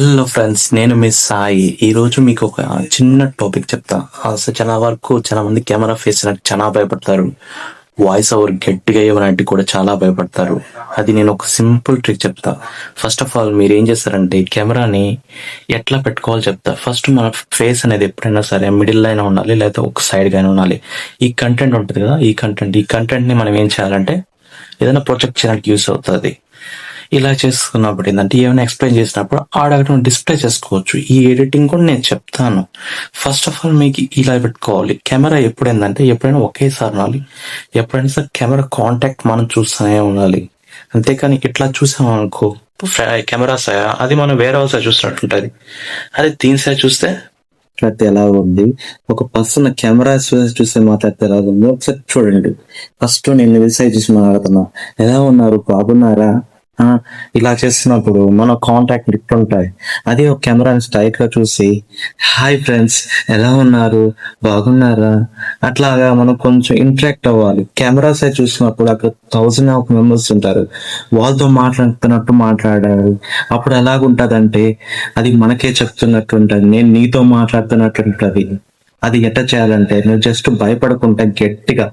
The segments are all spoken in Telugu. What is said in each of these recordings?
హలో ఫ్రెండ్స్ నేను మీ సాయి. ఈ రోజు మీకు ఒక చిన్న టాపిక్ చెప్తా. అసలు చాలా వరకు చాలా మంది కెమెరా ఫేస్ నాకు చాలా భయపడతారు. వాయిస్ ఓవర్ గట్టిగా ఇవ్వనంటే కూడా చాలా భయపడతారు. అది నేను ఒక సింపుల్ ట్రిక్ చెప్తా. ఫస్ట్ ఆఫ్ ఆల్ మీరు ఏం చేస్తారంటే కెమెరాని ఎట్లా పెట్టుకోవాలో చెప్తా. ఫస్ట్ మన ఫేస్ అనేది ఎప్పుడైనా సరే మిడిల్ అయినా ఉండాలి లేకపోతే ఒక సైడ్ గానే ఉండాలి. ఈ కంటెంట్ ఉంటుంది కదా ఈ కంటెంట్ ఈ కంటెంట్ని మనం ఏం చేయాలంటే ఏదైనా ప్రొజెక్ట్ చేయడానికి యూస్ అవుతుంది. ఇలా చేసుకున్నప్పుడు ఏంటంటే ఏమైనా ఎక్స్ప్లెయిన్ చేసినప్పుడు ఆడగటం డిస్ప్లే చేసుకోవచ్చు. ఈ ఎడిటింగ్ కూడా నేను చెప్తాను. ఫస్ట్ ఆఫ్ ఆల్ మీకు ఇలా పెట్టుకోవాలి. కెమెరా ఎప్పుడు ఏంటంటే ఎప్పుడైనా ఒకేసారి ఉండాలి. ఎప్పుడైనా సరే కెమెరా కాంటాక్ట్ మనం చూస్తూనే ఉండాలి. అంతేకాని ఇట్లా చూసామనుకో కెమెరా సైడ్ అది మనం వేరే వాళ్ళ చూసినట్టు ఉంటుంది అదే దీని సైడ్ చూస్తే? మాట్లాడితే ఎలా ఉంది? ఒక పర్సన్ కెమెరా చూస్తే మాట్లాడితే ఎలా ఉంది? ఒకసారి చూడండి. ఫస్ట్ నేను సైడ్ చూసి మాట్లాడుతున్నా. ఎలా ఉన్నారు? బాగున్నారా? ఇలా చేస్తున్నప్పుడు మన కాంటాక్ట్ ఇట్లుంటాయి అదే ఒక కెమెరాని స్ట్రైట్గా చూసి హాయ్ ఫ్రెండ్స్ ఎలా ఉన్నారు? బాగున్నారా? అట్లాగా మనం కొంచెం ఇంటరాక్ట్ అవ్వాలి. కెమెరా సైడ్ చూసినప్పుడు అక్కడ థౌజండ్ ఆఫ్ మెంబర్స్ ఉంటారు. వాళ్ళతో మాట్లాడుతున్నట్టు మాట్లాడారు అప్పుడు ఎలాగుంటదంటే అది మనకే చెప్తున్నట్టు ఉంటుంది. నేను నీతో మాట్లాడుతున్నట్టు ఉంటుంది. అది ఎట్ట చేయాలంటే నువ్వు జస్ట్ భయపడకుండా గట్టిగా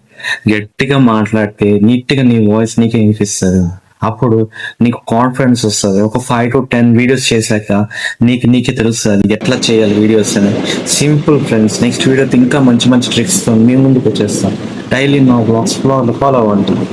గట్టిగా మాట్లాడితే నీట్గా నీ వాయిస్ నీకే వినిపిస్తుంది. అప్పుడు నీకు కాన్ఫిడెన్స్ వస్తుంది. ఒక ఫైవ్ టు టెన్ వీడియోస్ చేశాక నీకు నీకే తెలుస్తుంది ఎట్లా చేయాలి వీడియోస్ అని. సింపుల్ ఫ్రెండ్స్ నెక్స్ట్ వీడియో ఇంకా మంచి మంచి ట్రిక్స్తో మీ ముందుకు వచ్చేస్తాం. డైలీ నా బ్లాగ్స్ ఫాలో అవ్వండి.